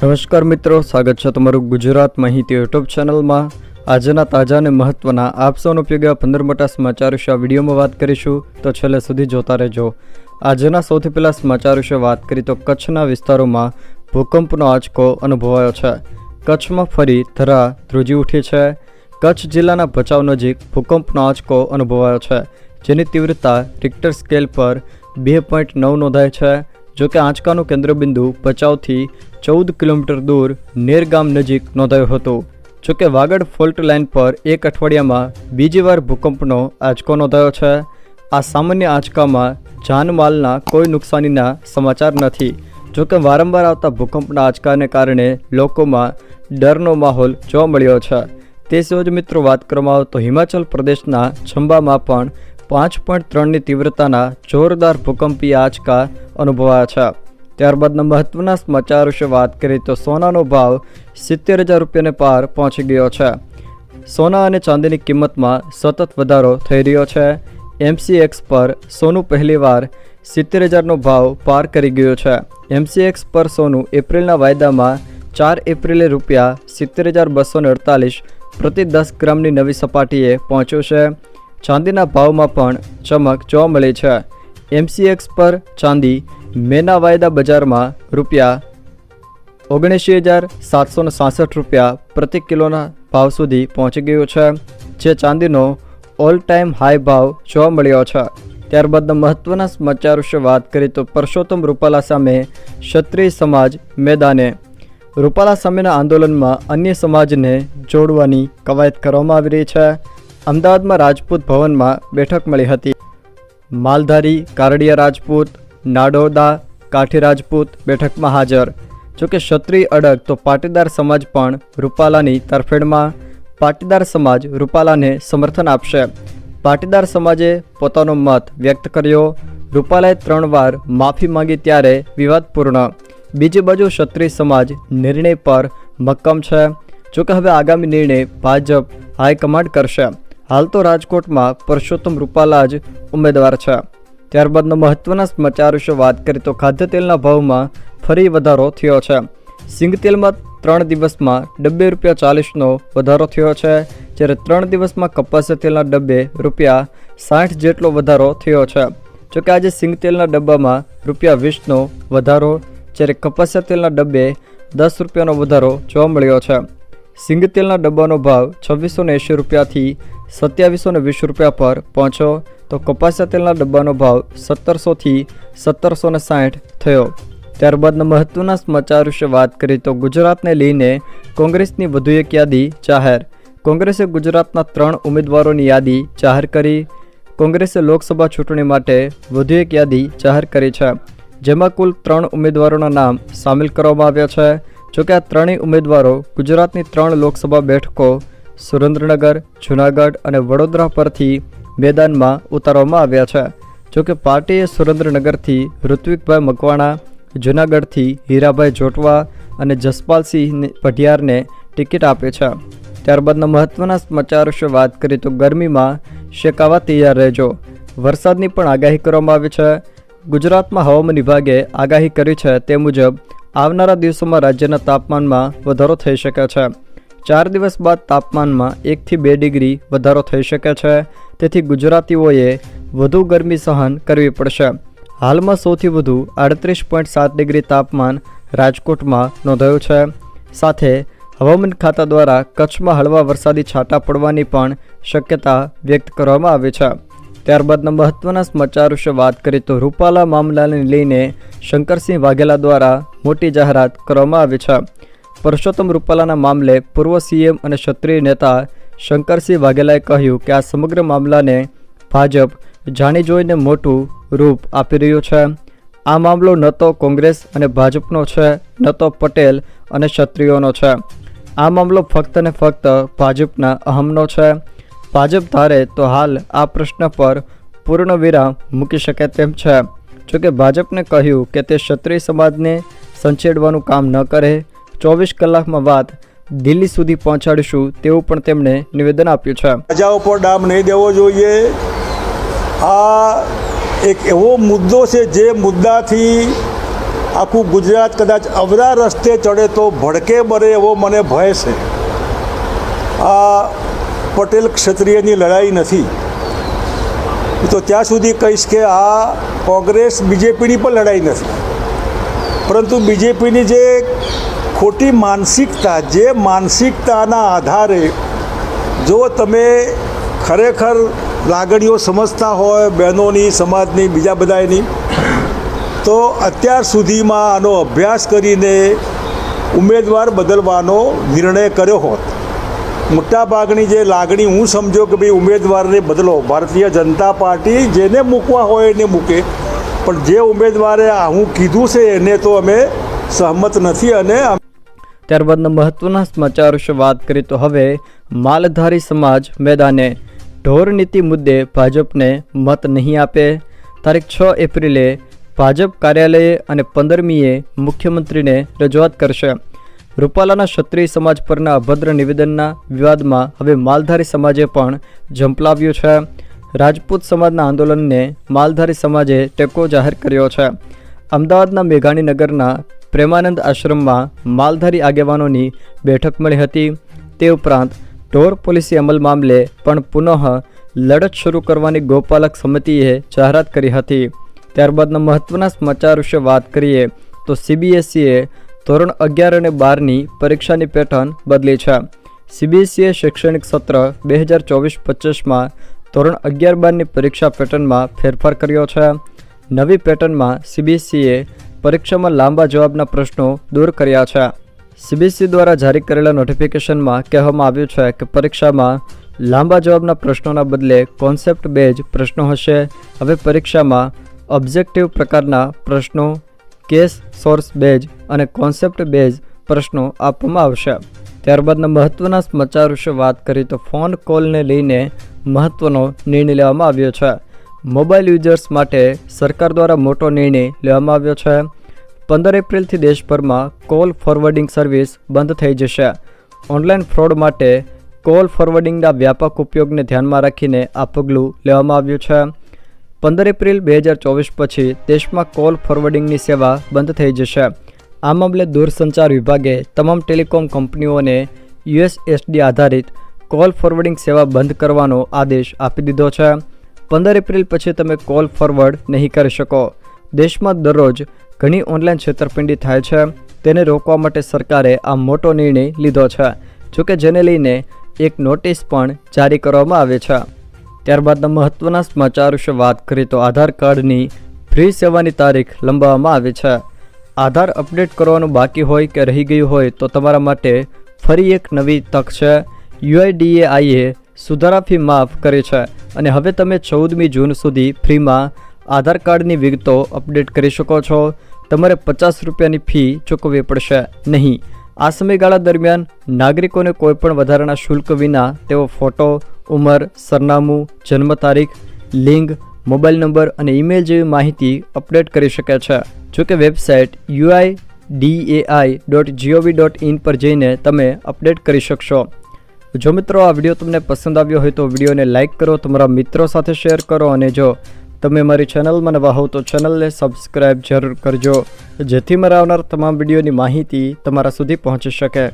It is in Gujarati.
નમસ્કાર મિત્રો, સ્વાગત છે તમારું ગુજરાત માહિતી યુટ્યુબ ચેનલમાં. આજના તાજા અને મહત્વના આપ સૌનો ઉપયોગી પંદર મોટા સમાચાર વિશે આ વિડીયોમાં વાત કરીશું. તો છેલ્લે સુધી જોતા રહેજો. આજના સૌથી પહેલાં સમાચાર વિશે વાત કરી તો કચ્છના વિસ્તારોમાં ભૂકંપનો આંચકો અનુભવાયો છે. કચ્છમાં ફરી ધરા ધ્રુજી ઉઠી છે. કચ્છ જિલ્લાના ભચાઉ નજીક ભૂકંપનો આંચકો અનુભવાયો છે, જેની તીવ્રતા રિક્ટર સ્કેલ પર બે પોઈન્ટ નવ નોંધાય છે. જોકે આંચકાનું કેન્દ્રબિંદુ ભચાઉથી ચૌદ કિલોમીટર દૂર નેર ગામ નજીક નોંધાયું હતું. જોકે વાગડ ફોલ્ટ લાઇન પર એક અઠવાડિયામાં બીજી વાર ભૂકંપનો આંચકો નોંધાયો છે. આ સામાન્ય આંચકામાં જાનમાલના કોઈ નુકસાનીના સમાચાર નથી. જોકે વારંવાર આવતા ભૂકંપના આંચકાને કારણે લોકોમાં ડરનો માહોલ જોવા મળ્યો છે. તે સિવાય મિત્રો વાત કરવામાં આવે તો હિમાચલ પ્રદેશના ચંબામાં પણ પાંચ પોઈન્ટ ત્રણની તીવ્રતાના જોરદાર ભૂકંપીય આંચકા અનુભવાયા છે. ત્યારબાદના મહત્વના સમાચાર વિશે વાત કરીએ તો સોનાનો ભાવ સિત્તેર હજાર રૂપિયાને પાર પહોંચી ગયો છે. સોના અને ચાંદીની કિંમતમાં સતત વધારો થઈ રહ્યો છે. એમસીએક્સ પર સોનું પહેલીવાર સિત્તેર હજારનો ભાવ પાર કરી ગયો છે. એમસીએક્સ પર સોનું એપ્રિલના વાયદામાં ચાર એપ્રિલે રૂપિયા સિત્તેર હજાર બસો અડતાલીસ પ્રતિ દસ ગ્રામની નવી સપાટીએ પહોંચ્યું છે. ચાંદીના ભાવમાં પણ ચમક જોવા મળી છે. એમસીએક્સ પર ચાંદી મેના વાયદા બજારમાં રૂપિયા ઓગણએંશી હજાર સાતસોને સાસઠ રૂપિયા પ્રતિ કિલોના ભાવ સુધી પહોંચી ગયો છે, જે ચાંદીનો ઓલ ટાઈમ હાઈ ભાવ જોવા મળ્યો છે. ત્યારબાદના મહત્વના સમાચાર વિશે વાત કરીએ તો પરસોત્તમ રૂપાલા સામે ક્ષત્રિય સમાજ મેદાને રૂપાલા સામેના આંદોલનમાં અન્ય સમાજને જોડવાની કવાયત કરવામાં આવી રહી છે. અમદાવાદમાં રાજપૂત ભવનમાં બેઠક મળી હતી. માલધારી, કારડિયા રાજપૂત, નાડોદા, કાઠી રાજપૂત બેઠકમાં હાજર. જોકે ક્ષત્રિય અડગ તો પાટીદાર સમાજ પણ રૂપાલાની તરફેણમાં પાટીદાર સમાજ રૂપાલાને સમર્થન આપશે. પાટીદાર સમાજે પોતાનો મત વ્યક્ત કર્યો. રૂપાલાએ ત્રણ વાર માફી માંગી ત્યારે વિવાદપૂર્ણ બીજી બાજુ ક્ષત્રિય સમાજ નિર્ણય પર મક્કમ છે. જોકે હવે આગામી નિર્ણય ભાજપ હાઈકમાન્ડ કરશે. હાલ તો રાજકોટમાં પરસોત્તમ રૂપાલા જ ઉમેદવાર છે. ત્યારબાદના મહત્વના સમાચાર વિશે વાત કરીએ તો ખાદ્ય તેલના ભાવમાં ફરી વધારો થયો છે. સિંગ તેલમાં ત્રણ દિવસમાં ડબ્બે રૂપિયા ચાલીસનો વધારો થયો છે, જ્યારે ત્રણ દિવસમાં કપાસિયા તેલના ડબ્બે રૂપિયા સાઠ જેટલો વધારો થયો છે. જોકે આજે સિંગ તેલના ડબ્બામાં રૂપિયા વીસનો વધારો, જ્યારે કપાસિયા તેલના ડબ્બે દસ રૂપિયાનો વધારો જોવા મળ્યો છે. સિંગ તેલના ડબ્બાનો ભાવ છવ્વીસો ને એંશી રૂપિયાથી સત્યાવીસો ને વીસ રૂપિયા પર પહોંચ્યો તો કપાસિયા તેલના ડબ્બાનો ભાવ સત્તરસોથી સત્તરસો ને સાઠ થયો. ત્યારબાદના મહત્વના સમાચાર વિશે વાત કરીએ તો ગુજરાતને લઈને કોંગ્રેસની વધુ એક યાદી જાહેર. કોંગ્રેસે ગુજરાતના ત્રણ ઉમેદવારોની યાદી જાહેર કરી. કોંગ્રેસે લોકસભા ચૂંટણી માટે વધુ એક યાદી જાહેર કરી છે, જેમાં કુલ ત્રણ ઉમેદવારોના નામ સામેલ કરવામાં આવ્યા છે. જોકે આ ત્રણેય ઉમેદવારો ગુજરાતની ત્રણ લોકસભા બેઠકો, સુરેન્દ્રનગર, જૂનાગઢ અને વડોદરા પરથી મેદાનમાં ઉતારવામાં આવ્યા છે. જોકે પાર્ટીએ સુરેન્દ્રનગરથી ઋત્વિકભાઈ મકવાણા, જૂનાગઢથી હીરાભાઈ જોટવા અને જસપાલસિંહ પઢિયારને ટિકિટ આપી છે. ત્યારબાદના મહત્વના સમાચાર વિશે વાત કરીએ તો ગરમીમાં શેકાવા તૈયાર રહેજો. વરસાદની પણ આગાહી કરવામાં આવી છે. ગુજરાતમાં હવામાન વિભાગે આગાહી કરી છે તે મુજબ આવનારા દિવસોમાં રાજ્યના તાપમાનમાં વધારો થઈ શકે છે. ચાર દિવસ બાદ તાપમાનમાં એકથી બે ડિગ્રી વધારો થઈ શકે છે. તેથી ગુજરાતીઓએ વધુ ગરમી સહન કરવી પડશે. હાલમાં સૌથી વધુ આડત્રીસ પોઈન્ટ સાત ડિગ્રી તાપમાન રાજકોટમાં નોંધાયું છે. સાથે હવામાન ખાતા દ્વારા કચ્છમાં હળવા વરસાદી છાંટા પડવાની પણ શક્યતા વ્યક્ત કરવામાં આવી છે. ત્યારબાદના મહત્વના સમાચાર વિશે વાત કરીએ તો રૂપાલા મામલાને લઈને શંકરસિંહ વાઘેલા દ્વારા મોટી જાહેરાત કરવામાં આવી છે. પરસોત્તમ રૂપાલાના મામલે પૂર્વ સીએમ અને ક્ષત્રિય નેતા શંકરસિંહ વાઘેલાએ કહ્યું કે આ સમગ્ર મામલાને ભાજપ જાણી જોઈને મોટું રૂપ આપી રહ્યું છે. આ મામલો ન તો કોંગ્રેસ અને ભાજપનો છે, ન તો પટેલ અને ક્ષત્રિયોનો છે. આ મામલો ફક્ત ને ફક્ત ભાજપના અહમનો છે. ભાજપ ધારે તો હાલ આ પ્રશ્ન પર પૂર્ણ વિરામ મૂકી શકે તેમ છે. જોકે ભાજપને કહ્યું કે તે ક્ષત્રિય સમાજને સંછેડવાનું કામ ન કરે, ચોવીસ કલાકમાં વાત દિલ્હી સુધી પહોંચાડીશું તેવું પણ તેમણે નિવેદન આપ્યું છે. પ્રજા ઉપર ડામ નહીં દેવો જોઈએ. આ એક એવો મુદ્દો છે જે મુદ્દાથી આખું ગુજરાત કદાચ અવરા રસ્તે ચડે તો ભડકે બરે એવો મને ભય છે. આ પટેલ ક્ષત્રિયની લડાઈ નથી. તો ત્યાં સુધી કહીશ કે આ કોંગ્રેસ બીજેપીની પણ લડાઈ નથી. પરંતુ બીજેપીની જે ખોટી માનસિકતા, જે માનસિકતાના આધારે જો તમે ખરેખર લાગણીઓ સમજતા હોય, બહેનોની, સમાજની, બીજા બધાની તો અત્યાર સુધીમાં આનો અભ્યાસ કરીને ઉમેદવાર બદલવાનો નિર્ણય કર્યો હોત. મોટાભાગની જે લાગણી હું સમજો કે ભાઈ ઉમેદવારને બદલો. ભારતીય જનતા પાર્ટી જેને મૂકવા હોય એને મૂકે. પણ જે ઉમેદવારે હું કીધું છે એને તો અમે સહમત નથી અને ત્યારબાદના મહત્વના સમાચાર વિશે વાત કરીએ તો હવે માલધારી સમાજ મેદાને ઢોર નીતિ મુદ્દે ભાજપને મત નહીં આપે. તારીખ છ એપ્રિલે ભાજપ કાર્યાલયે અને પંદરમીએ મુખ્યમંત્રીને રજૂઆત કરશે. રૂપાલાના ક્ષત્રિય સમાજ પરના અભદ્ર નિવેદનના વિવાદમાં હવે માલધારી સમાજે પણ ઝંપલાવ્યું છે. રાજપૂત સમાજના આંદોલનને માલધારી સમાજે ટેકો જાહેર કર્યો છે. અમદાવાદના મેઘાણીનગરના પ્રેમાનંદ આશ્રમમાં માલધારી આગેવાનોની બેઠક મળી હતી. તે ઉપરાંત ઢોર પોલિસી અમલ મામલે પણ પુનઃ લડત શરૂ કરવાની ગોપાલક સમિતિએ જાહેરાત કરી હતી. ત્યારબાદના મહત્વના સમાચાર વિશે વાત કરીએ તો સીબીએસઈએ ધોરણ અગિયાર અને બારની પરીક્ષાની પેટર્ન બદલી છે. સીબીએસઈએ શૈક્ષણિક સત્ર બે હજાર ચોવીસ પચીસમાં ધોરણ અગિયાર બારની પરીક્ષા પેટર્નમાં ફેરફાર કર્યો છે. નવી પેટર્નમાં સીબીએસઈએ પરીક્ષામાં લાંબા જવાબના પ્રશ્નો દૂર કર્યા છે. સીબીએસઈ દ્વારા જારી કરેલા નોટિફિકેશનમાં કહેવામાં આવ્યું છે કે પરીક્ષામાં લાંબા જવાબના પ્રશ્નોના બદલે કોન્સેપ્ટ બેઝ પ્રશ્નો હશે. હવે પરીક્ષામાં ઓબ્જેક્ટિવ પ્રકારના પ્રશ્નો કેસ, સોર્સ બેઝ અને કોન્સેપ્ટ બેઝ પ્રશ્નો આપવામાં આવશે. ત્યારબાદના મહત્વના સમાચાર વિશે વાત કરીએ તો ફોન કોલને લઈને મહત્વનો નિર્ણય લેવામાં આવ્યો છે. મોબાઈલ યુઝર્સ માટે સરકાર દ્વારા મોટો નિર્ણય લેવામાં આવ્યો છે. પંદર એપ્રિલથી દેશભરમાં કોલ ફોરવર્ડિંગ સર્વિસ બંધ થઈ જશે. ઓનલાઈન ફ્રોડ માટે કોલ ફોરવર્ડિંગના વ્યાપક ઉપયોગને ધ્યાનમાં રાખીને આ પગલું લેવામાં આવ્યું છે. પંદર એપ્રિલ બે હજાર ચોવીસ પછી દેશમાં કોલ ફોરવર્ડિંગની સેવા બંધ થઈ જશે. આ મામલે દૂરસંચાર વિભાગે તમામ ટેલિકોમ કંપનીઓને યુએસએસડી આધારિત કોલ ફોરવર્ડિંગ સેવા બંધ કરવાનો આદેશ આપી દીધો છે. પંદર એપ્રિલ પછી તમે કોલ ફોરવર્ડ નહીં કરી શકો. દેશમાં દરરોજ ઘણી ઓનલાઈન છેતરપિંડી થાય છે. તેને રોકવા માટે સરકારે આ મોટો નિર્ણય લીધો છે, જોકે જેને લઈને એક નોટિસ પણ જારી કરવામાં આવે છે. ત્યારબાદના મહત્વના સમાચાર વિશે વાત કરીએ તો આધાર કાર્ડની ફ્રી સેવાની તારીખ લંબાવવામાં આવી છે. આધાર અપડેટ કરવાનું બાકી હોય કે રહી ગયું હોય તો તમારા માટે ફરી એક નવી તક છે. યુઆઈડીએઆઈએ સુધારા ફી માફ કરી છે અને હવે તમે ચૌદમી જૂન સુધી ફ્રીમાં આધાર કાર્ડની વિગતો અપડેટ કરી શકો છો. તમારે પચાસ રૂપિયાની ફી ચૂકવવી પડશે નહીં. આ સમયગાળા દરમિયાન નાગરિકોને કોઈપણ વધારાના શુલ્ક વિના તેઓ ફોટો ઉંમર, સરનામું, જન્મ તારીખ, લિંગ, મોબાઈલ નંબર અને ઈમેલ જેવી માહિતી અપડેટ કરી શકે છે. જોકે website UI DAI dot GOV dot in પર જઈને તમે અપડેટ કરી શકશો. જો મિત્રો આ વીડિયો તમને પસંદ આવ્યો હોય તો વિડીયોને લાઇક કરો, તમારા મિત્રો સાથે શેર કરો અને જો તમે મારી ચેનલમાં નવા હોવ તો ચેનલને સબસ્ક્રાઈબ જરૂર કરજો, જેથી મારા આવનાર તમામ વિડીયોની માહિતી તમારા સુધી પહોંચી શકે.